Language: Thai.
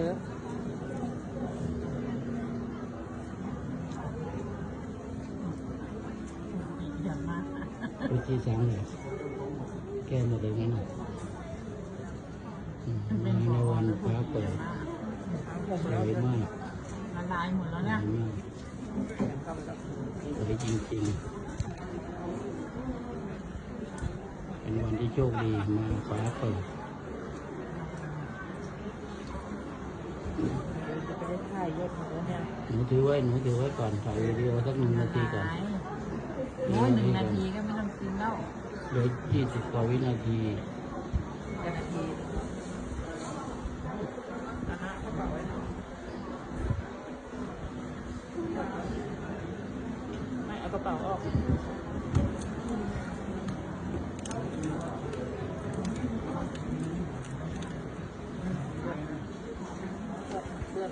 ด้ออย่ามาวิธีสามเลยแก้หมดเลยนะอืมมาในวันฟ้าเปิดสวยมากละลายหมดแล้วสวเนี่ยยมากสวยจริงๆ เป็นวันที่โชคดีมาฟ้าเปิด จะ ไปได้ถ่ายยศของเราเนี่ยหนูถือไว้หนูถือไว้ก่อนถ่ายวิดีโอสักหนึ่งนาทีก่อนโอ้ยหนึ่งนาทีก็ไม่ต้องกินแล้วเหลือยี่สิบกว่าวินาทีกันนาทีนะฮะกระเป๋าไว้หน่อยไม่เอากระเป๋าออกเพื่อน